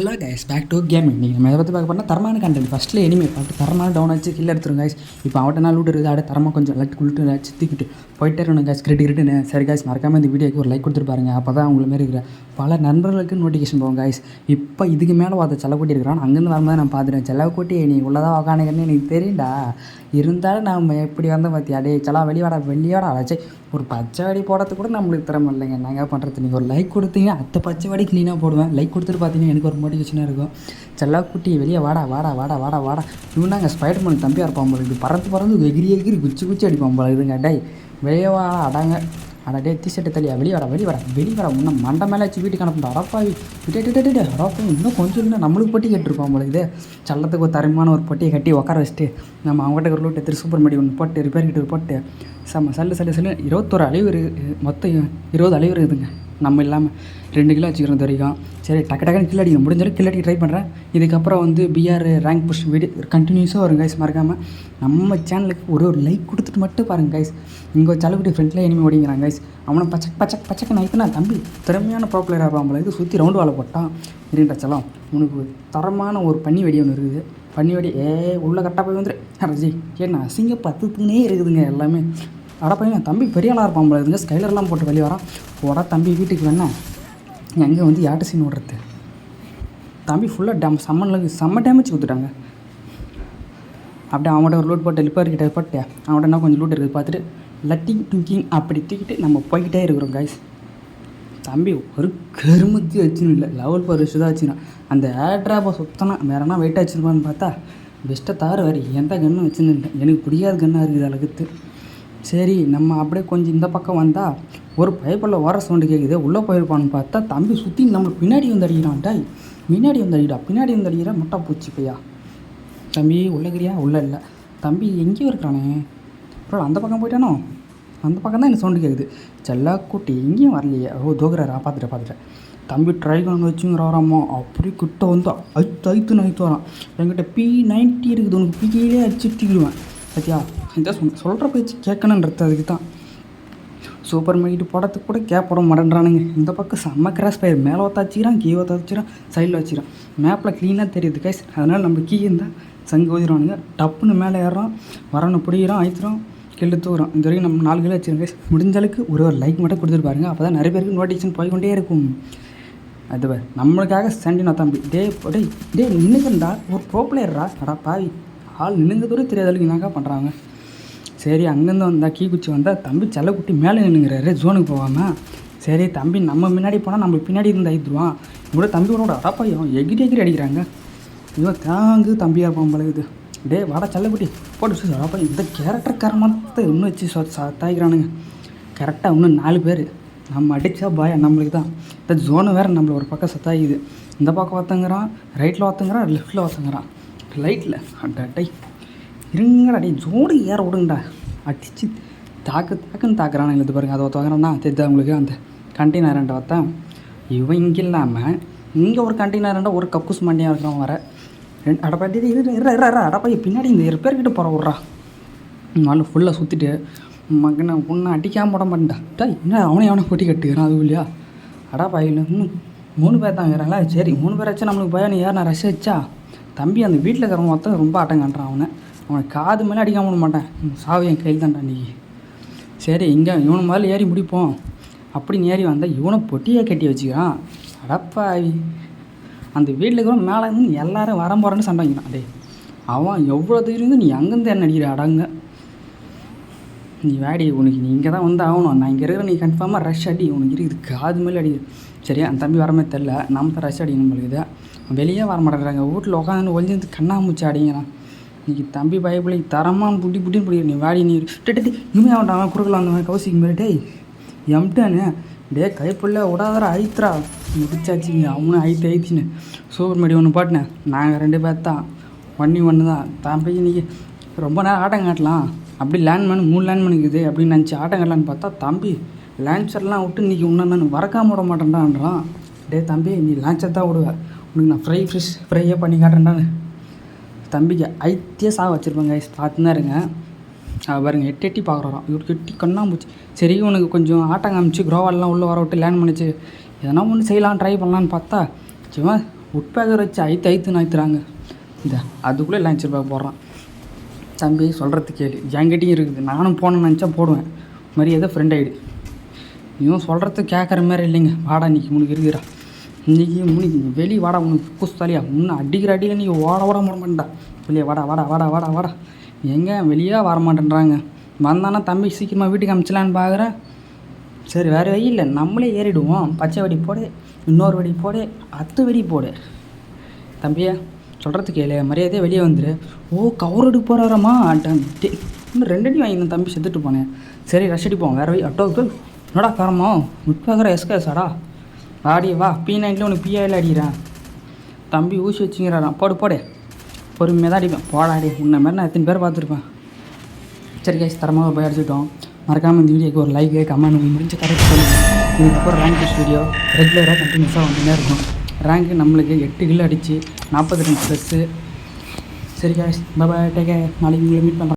Hello guys back to gaming நீங்கள் நம்ம எதை பற்றி பார்க்க போனால் தரமான கண்டென்ட் ஃபஸ்ட்டில் எனிமே பார்த்து தரமான டவுன் ஆச்சு கீழே எடுத்துருங்க கைஸ் இப்போ அவட்ட நாள் விட்டு இருக்குது. அட தரமாக கொஞ்சம் லட்டு குளிட்டு சித்திக்கிட்டு போயிட்டே இருக்கணும் கைஸ் கிரிட்டு கிரிட்டுன்னு சரி கைஸ் மறக்காமல் இந்த வீடியோக்கு ஒரு லைக் கொடுத்துட்டு பாருங்க. அப்போ தான் உங்களை மாரி இருக்கிற பல நண்பர்களுக்கு நோட்டிஃபிகேஷன் போகும் கைஸ் இப்போ இதுக்கு மேலே பார்த்த செல்லக்கோட்டி இருக்கிறான். அங்கேருந்து வரும்போது நான் பார்த்துட்டேன். செல்லக்கோட்டி நீ உள்ளதாக உக்காந்துக்கிறேன்னு எனக்கு தெரியும்டா. இருந்தாலும் நம்ம எப்படி வந்தால் பார்த்தியா டே செலா வெளிவாடா வெளியாடா அழைச்சி ஒரு பச்சை வடி போடுறது கூட நம்மளுக்கு திறமை இல்லைங்க. என்னங்க பண்ணுறது நீங்கள் ஒரு லைக் கொடுத்தீங்க அத்தை பச்சை வடி க்ளீனாக போடுவேன். லைக் கொடுத்துட்டு பார்த்தீங்கன்னா எனக்கு ஒரு மோட்டிவேஷனாக இருக்கும் செல்லாக்குட்டி வெளியே வாடா வாடா வாடா வாடா வாடா. இவன் நாங்கள் ஸ்பைடர்மேன் தம்பியாக இருப்பான் போல இது பறந்து பறந்து எகிரி எகிரி குச்சி குச்சி அடிப்பான் போல இதுங்க டேய் வெளியே வாடா அடாங்க. அடா டே டிஷர்ட்டு தள்ளியா? வெளியே வாடா வெளியே வாடா வெளியே வாடா. இன்னும் மண்டை மேலே வச்சு வீட்டுக்கு அனுப்புண்டா அடப்பாவி விட்டு விட்டு அடப்பா இன்னும் கொஞ்சம் இல்லை நம்மளுக்கு பொட்டி கட்டிருப்பான் போல இது சல்லத்துக்கு ஒரு தரமான ஒரு பொட்டியை கட்டி உட்கார வச்சுட்டு நம்ம அவங்ககிட்ட ஒரு லூட்டு திரு சூப்பர் மடி ஒன்று போட்டு ரிப்பேர் கிட்ட போட்டு செம்ம சல்லு சல்லு சல்லு. இருபத்தொரு அழிவு இருக்குது மொத்தம் இருபது அழிவு இருக்குதுங்க. நம்ம இல்லாமல் ரெண்டு கிலோ வச்சுக்கிறோம் இது வரைக்கும். சரி டக்கு டக்குன்னு கில் அடிக்க முடிஞ்சாலும் கில் அடிக்க ட்ரை பண்ணுறேன் இதுக்கப்புறம் வந்து பிஆர் ரேங்க் புஷ் வீடியோ கண்டினியூஸாக வரும் கைஸ் மறக்காமல் நம்ம சேனலுக்கு ஒரு ஒரு லைக் கொடுத்துட்டு மட்டும் பாருங்கள் கைஸ் இங்கே சலக்குட்டி ஃப்ரெண்ட்ல இனிமே ஓடிங்கிறாங்க கைஸ் அவனை பச்சக் பச்சக் பச்சக்கு நைட்டுனா தம்பி? திறமையான ப்ராப்ளர் பிளேயர் ஆகும் இது சுற்றி ரவுண்டு வாழை போட்டான். இருண்டா உனக்கு தரமான ஒரு பன்னி வெடி ஒன்று இருக்குது. பன்னி வெடி ஏ உள்ளே கரெக்டாக போய் வந்துடு ரஜி ஏன்னா அசிங்க பத்துக்குன்னே இருக்குதுங்க எல்லாமே. அட பையன் தம்பி பெரிய ஆளாக இருப்பான் போல. இதுங்க ஸ்கைலர்லாம் போட்டு வெளியே வரான் போடா தம்பி வீட்டுக்கு வேணா. எங்கே வந்து யாட்டு சீன் ஓடுறது தம்பி ஃபுல்லாக டேம் செம்மனுக்கு செம்ம டேமேஜ் கொடுத்துட்டாங்க. அப்படியே அவன்கிட்ட ஒரு லூட் போட்டு லிப்பர் கிட்ட போட்டு அவன்கிட்ட என்ன கொஞ்சம் லூட் இருக்குது பார்த்துட்டு லட்டிங் டுங்கிங் அப்படி தூக்கிட்டு நம்ம போய்கிட்டே இருக்கிறோம் கைஸ் தம்பி ஒரு கருமத்தி வச்சுன்னு இல்லை லெவல் ஃபோர் தான் வச்சுக்கிறான். அந்த ஏர்ட்ராப்பை சுத்தனா வேற என்ன வெயிட்டாக வச்சுருப்பான்னு பார்த்தா பெஸ்ட்டை தார் வேறு எந்த கன்னும் வச்சுன்னு இல்லை. எனக்கு பிடிக்காத கன்னாக இருக்குது அளவுக்கு சரி நம்ம அப்படியே கொஞ்சம் இந்த பக்கம் வந்தால் ஒரு பைப்பில் வர சவுண்டு கேட்குது உள்ளே போயிருப்பான்னு பார்த்தா தம்பி சுற்றி நம்ம பின்னாடி வந்து அடிக்கிறான் டாய். முன்னாடி வந்து அடிக்கிறா பின்னாடி வந்து அடிக்கிறா முட்டா பூச்சி பையா. தம்பி உள்ளகிரியா உள்ள இல்லை. தம்பி எங்கேயும் இருக்கிறானே. அப்புறம் அந்த பக்கம் போயிட்டானோ? அந்த பக்கம் தான் எனக்கு சவுண்டு கேட்குது செல்லாக்குட்டி எங்கேயும் வரலையே. ஓ தோகுறாரா பார்த்துட்டேன் பார்த்துட்டேன் தம்பி ட்ரை கன் வச்சுங்கிறாராம்மா அப்படி கிட்ட வந்து அழுத்து அழுத்துன்னு அழுத்து வரான். என்கிட்ட பி நைன்ட்டி இருக்குது உனக்கு பிக்கிலே அடிச்சுட்டிடுவேன் பார்த்தியா இதான் சொல் சொல்கிற பேச்சு கேட்கணுன்றது அதுக்கு தான் சூப்பர் மைட்டு படத்துக்கு கூட கேப் போட மாட்டேன்றானுங்க. இந்த பக்கம் செம்ம கிராஸ் பயிர் மேலே ஒத்தாச்சிக்கிறான் கீ ஒத்தாச்சிக்கிறான் சைடில் வச்சுக்கிறான். மேப்பில் க்ளீனாக தெரியுது கைஸ் அதனால் நம்ம கீ இருந்தால் சங்கு ஊதிடுவானுங்க. டப்புன்னு மேலே ஏறுறோம் வரணும் பிடிக்கிறோம் ஆயிடுறோம் கெள்ளு தூரம் இந்த வரைக்கும் நம்ம நாலு கிலோ வச்சுருக்கோம் கைஸ் முடிஞ்ச அளவுக்கு ஒரு ஒரு லைக் மட்டும் கொடுத்துட்டு பாருங்க. அப்போ தான் நிறைய பேருக்கு நோட்டிஃபிகேஷன் போய்கொண்டே இருக்கும். அது நம்மளுக்காக சண்டினா தம்பி டே டே டே நின்றுக்கண்டா ஒரு ப்ரோ பிளேயர்ரா அடா பாவி. ஆள் நின்றுங்க தூரம் தெரியாத அளவுக்கு என்னக்கா பண்ணுறாங்க சரி அங்கேருந்து வந்தால் கீ குச்சி வந்தால் தம்பி செல்லக்குட்டி மேலே நின்றுங்கிறாரு ஜோனுக்கு போகாமல் சரி தம்பி நம்ம முன்னாடி போனால் நம்ம பின்னாடி இருந்து ஐத்துருவான் கூட தம்பியோட அடப்பாயும் எகிரி எகிரி அடிக்கிறாங்க. இவன் தாங்கு தம்பியாக இருப்பான் பழகுது டே வாடா செல்லக்குட்டி போட்டு அடப்பா இந்த கேரக்டர் கரமத்தை இன்னும் வச்சு சத்தாய்க்கிறானுங்க தாய்க்கிறானுங்க. கரெக்டாக இன்னும் நாலு பேர். நம்ம அடித்தா பாயா நம்மளுக்கு தான். இந்த ஜோனு வேறு நம்மள ஒரு பக்கம் சத்தாயிக்குது இந்த பக்கம் ஒருத்தங்கிறான் ரைட்டில் ஒருத்தங்கிறான் லெஃப்ட்டில் ஒருத்தங்கிறான். லைட்டில் அட்டை. இருங்கடா டேய் ஜோடு ஏற விடுங்கடா அடிச்சு தாக்கு தாக்குன்னு தாக்குறான் எழுது பாருங்க. அதை தாக்குறான்னா தெரிஞ்சா உங்களுக்கு? அந்த கண்டெய்னர் பார்த்தா ஒருத்தன். இவன் இங்கே இல்லாமல் இங்கே ஒரு கண்டெய்னர் ஒரு கக்கூஸ் மண்டியாக இருக்கிறவன் வர ரெண்டு அடப்பாட்டி இது இரு இரு இரு அடப்பாய் பின்னாடி இந்த இரு பேர்கிட்ட போகிற விட்றா நாலு ஃபுல்லாக சுற்றிட்டு மகனை ஒன்றை அடிக்காமல் போட மாட்டேன்டா. டேய் என்ன அவனே அவனை கொட்டி கட்டுக்கிறான் அது இல்லையா? அடா பாயில் இன்னும் மூணு பேர் தான் சரி மூணு பேர் வச்சா நம்மளுக்கு பயம் நீ யார் நான் ரஷ் வச்சா? தம்பி அந்த வீட்டில் இருக்கிறவன் மொத்தம் ரொம்ப ஆட்டம் காட்டுறான் அவனை. அவனை காது மேலே அடிக்காம விட மாட்டேன். சாவு சாவி என் கையில் தான்டா நீ. சரி இங்கே இவனை முதல்ல ஏறி முடிப்போம். அப்படின்னு ஏறி வந்தால் இவனை பொட்டியை கட்டி வச்சுக்கிறான். அடப்பாவி அந்த வீட்டில் இருக்கிற மேலே இருந்து எல்லாரும் வர போகிறேன்னு சண்டை வைக்கிறான் டே அவன் எவ்வளோ தூரம் நீ அங்கேருந்து என்ன அடிக்கிற? அடங்க. நீ வேடி உனக்கு நீ இங்கே தான் வந்து ஆகணும். நான் இங்கே இருக்கிற நீ கன்ஃபார்மாக ரஷ் அடி. உனக்கு இருக்குது காது மேலே அடி சரியா அந்த தம்பி வரமே தெரில நம்ம தான் ரஷ் அடிக்கணும் நம்மளுக்கு வெளியே வர மாட்டேங்கிறாங்க. வீட்டில் உட்காந்து ஒழிஞ்சு கண்ணாமூச்சி அடிங்கிறான். இன்னைக்கு தம்பி பயப்பிள்ளை தரமாக புட்டி புட்டின்னு பிடிக்கிற நீ வாடி நீ டெட்டி இனிமே அவன் குறுக்கல அந்த கௌசிக்கு மேலே டேய் எம்டானு டே கைப்புள்ள விடாதரா ஐத்ரா முடிச்சாச்சுங்க அவனும் ஐத்து ஐத்துன்னு சூப்பர் மேடி ஒன்று பாட்டினேன். நாங்கள் ரெண்டு பேர் தான். ஒன்னி ஒன்று தான் தம்பி இன்னைக்கு ரொம்ப நேரம் ஆட்டம் காட்டலாம். அப்படி லேண்ட்மேன் மூணு லேண்ட்மேன் இருக்குது. அப்படின்னு நினச்சி ஆட்டம் காட்டலான்னு பார்த்தா தம்பி லான்ச்சர்லாம் விட்டு இன்றைக்கி உன்ன நான் வரக்காம விட மாட்டேன்டான்றான். டே தம்பி நீ லான்ச்சர் தான் விடுவேன் உனக்கு நான் ஃப்ரை ஃபிஷ் ஃப்ரையே பண்ணி காட்டுறேன்டான்னு. தம்பிக்கு ஐத்திய சாக வச்சுருப்பேங்க கைஸ் பார்த்து இருங்க. பாருங்க எட்டி எட்டி பார்க்குறோம் இவருக்கு எட்டி கண்ணாமூச்சு சரி உனக்கு கொஞ்சம் ஆட்டம் காமிச்சு குரோவாலெலாம் உள்ளே வர விட்டு லேண்ட் பண்ணிச்சு. எதனா ஒன்று செய்யலாம் ட்ரை பண்ணலான்னு பார்த்தா சும்மா உட்பேக்கர் வச்சு ஐத்து ஐத்துன்னு நாய்த்துறாங்க இந்த அதுக்குள்ளே லஞ்ச் பேக் போடுறான் தம்பி சொல்கிறது கேளு. என்கிட்டையும் இருக்குது. நானும் போனேன்னு நினச்சா போடுவேன். மரியாதை ஃப்ரெண்ட் ஆகிடு இவன் சொல்கிறது கேட்குற மாதிரி இல்லைங்க. வாடா இன்றைக்கி உனக்கு இருக்கிறா. இன்றைக்கி முனிக்கு வெளியே வாடா உனக்கு குஸ்தாலியா. முன்ன அடிக்கிற அடியில் நீ ஓட ஓட முட மாட்டேன்டா. வெளியே வாடா வாடா வாடா வாடா வாடா. எங்கே? வெளியே வர மாட்டேன்றாங்க. வந்தானா தம்பி சீக்கிரமாக வீட்டுக்கு அமிச்சலான்னு பார்க்குறேன் சரி வேறு வழி இல்லை. நம்மளே ஏறிடுவோம். பச்சை வெடி போடு இன்னொரு வெடி போடு அத்து வெடி போடு. தம்பியா சொல்கிறது கேளு மரியாதையே வெளியே வந்துரு. ஓ கவர் எடுக்க போகிறாரம்மா இன்னும் ரெண்டு அடி வாங்கினேன் தம்பி செத்துட்டு போனேன். சரி ரஷ் அடிப்போம். வேறு வழி அட்டோக்கு என்னடா காரமா முட்பாக்கிற எஸ்கேஸாடா ஆடி வா. பி நைன்ல உனக்கு பிஐயில் அடிக்கிறான். தம்பி ஊசி வச்சுங்கிறாராம். போடு போடு. பொறுமையாக தான் அடிப்பேன். போடாடி உன்ன மாதிரி நான் எத்தனை பேர் பார்த்துருப்பேன். சரி கேஸ் தரமாக போய் அடிச்சுட்டோம். மறக்காமல் இந்த வீடியோக்கு ஒரு லைக் கமெண்ட் முடிஞ்ச கரெக்ட் பண்ணுங்கள் இதுக்கப்புறம் ரேங்க் புஷ் வீடியோ ரெகுலராக கண்டினியூஸாக வந்துட்டே இருக்கும். ரேங்க் நம்மளுக்கு எட்டு கிலோ அடிச்சு நாற்பத்தி ரெண்டு ப்ளஸ்ஸு சரி கைஸ் பாய் டேக்கே நாளைக்கு உங்களை மீட் பண்ணுறேன்